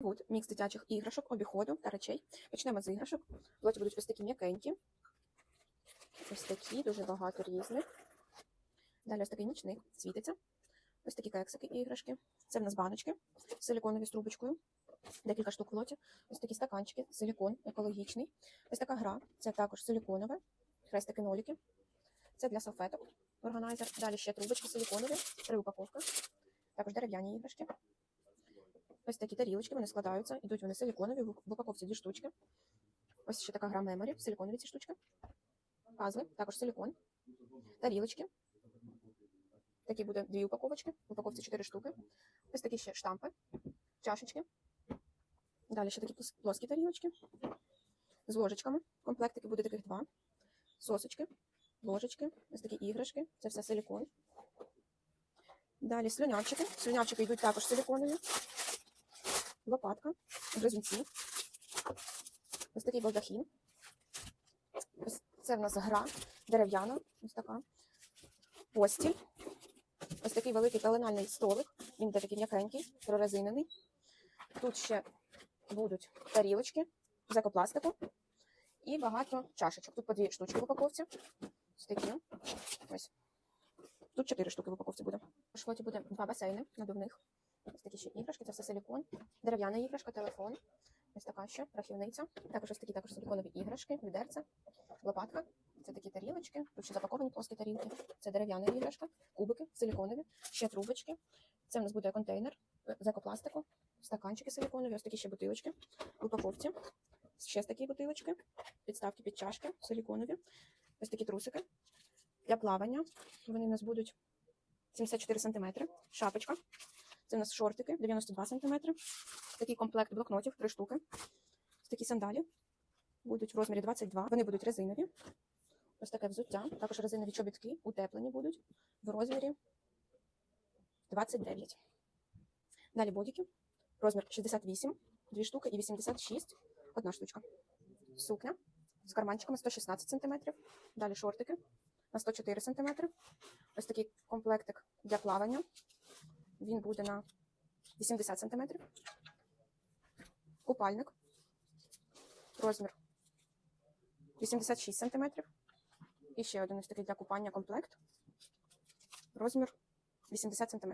От мікс дитячих іграшок, обіходу та речей. Почнемо з іграшок. В лоті будуть ось такі м'якенькі. Ось такі, дуже багато різних. Далі ось такий нічник світиться. Ось такі кексики іграшки. Це в нас баночки силіконові з трубочкою. Декілька штук в лоті. Ось такі стаканчики, силікон екологічний. Ось така гра. Це також силіконове. Хрестики ноліки. Це для салфеток. Органайзер. Далі ще трубочки силіконові, три упаковки. Також дерев'яні іграшки. Ось такі тарілочки, вони складаються, ідуть вони силіконові, в упаковці дві штучки. Ось ще така гра меморі, силіконові ці штучки. Пазли, також силікон. Тарілочки. Такі буде дві упаковочки, в упаковці чотири штуки. Ось такі ще штампи, чашечки. Далі ще такі плос- плоскі тарілочки з ложечками. Комплектики буде таких два. Сосочки, ложечки, ось такі іграшки. Це все силікон. Далі слюнявчики. Слюнявчики йдуть також силіконові лопатка, гризунці. Ось такий балдахін. Це в нас гра дерев'яна, ось така. Постіль. Ось такий великий пеленальний столик. Він буде такий м'якенький, прорезинений. Тут ще будуть тарілочки з екопластику і багато чашечок. Тут по дві штучки в упаковці. Ось такі. Ось. Тут чотири штуки в упаковці буде. В шлоті буде два басейни надувних. Ось такі ще іграшки, це все силікон. Дерев'яна іграшка, телефон. Ось така ще рахівниця. Також ось такі також силіконові іграшки, відерця, лопатка. Це такі тарілочки. Тут ще запаковані плоскі тарілки. Це дерев'яна іграшка, кубики силіконові, ще трубочки. Це в нас буде контейнер е, з екопластику, стаканчики силіконові, ось такі ще бутилочки упаковці. Ще такі бутилочки, підставки під чашки силіконові. Ось такі трусики для плавання. Вони у нас будуть 74 см. Шапочка. Це у нас шортики 92 см. Такий комплект блокнотів, три штуки. Такі сандалі будуть в розмірі 22. Вони будуть резинові. Ось таке взуття. Також резинові чобітки, утеплені будуть в розмірі 29. Далі бодіки. Розмір 68, дві штуки і 86, одна штучка. Сукня з карманчиками 116 см. Далі шортики на 104 см. Ось такий комплектик для плавання. Він буде на 80 см. Купальник. Розмір 86 см. І ще один ось такий для купання комплект. Розмір 80 см.